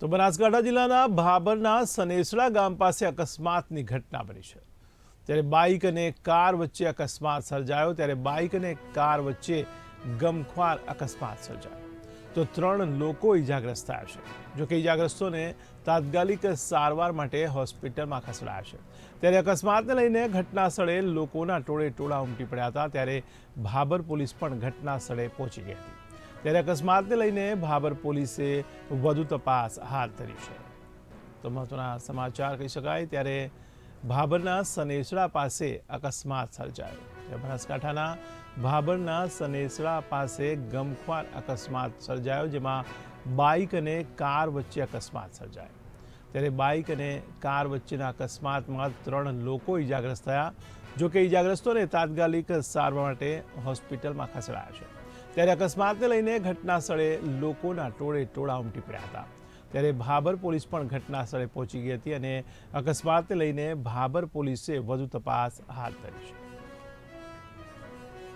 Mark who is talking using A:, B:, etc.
A: તો બનાસકાંઠા જિલ્લાના ભાભરના સનેસડા ગામ પાસે અકસ્માતની ઘટના બની છે. ત્યારે બાઇક અને કાર વચ્ચે અકસ્માત સર્જાયો, ત્યારે બાઇક અને કાર વચ્ચે ગમખ્વાર અકસ્માત સર્જાયો. તો ત્રણ લોકો ઈજાગ્રસ્ત થયા છે. જોકે ઈજાગ્રસ્તોને તાત્કાલિક સારવાર માટે હોસ્પિટલમાં ખસેડાયા છે. ત્યારે અકસ્માતને લઈને ઘટના સ્થળે લોકોના ટોળે ટોળા ઉમટી પડ્યા હતા. ત્યારે ભાબર પોલીસ પણ ઘટના સ્થળે પહોંચી ગઈ હતી. ત્યારે અકસ્માતને લઈને ભાબર પોલીસે વધુ તપાસ હાથ ધરી છે. તો મહત્વના સમાચાર કહી શકાય, ત્યારે ભાબરના સનેસડા પાસે અકસ્માત સર્જાયો. બનાસકાંઠાના ભાબરના સનેસડા પાસે ગમખ્વાર અકસ્માત સર્જાયો, જેમાં બાઇક અને કાર વચ્ચે અકસ્માત સર્જાયો. ત્યારે બાઇક અને કાર વચ્ચેના અકસ્માતમાં ત્રણ લોકો ઈજાગ્રસ્ત થયા જો કે ઈજાગ્રસ્તોને તાત્કાલિક સારવાર માટે હોસ્પિટલમાં ખસેડાયા છે. ત્યારે અકસ્માતને લઈને ઘટના સ્થળે લોકોના ટોળે ટોળા ઉમટી પડ્યા હતા. ત્યારે ભાબર પોલીસ પણ ઘટના સ્થળે પહોંચી ગઈ હતી અને અકસ્માતને લઈને ભાબર પોલીસે વધુ તપાસ હાથ ધરી છે.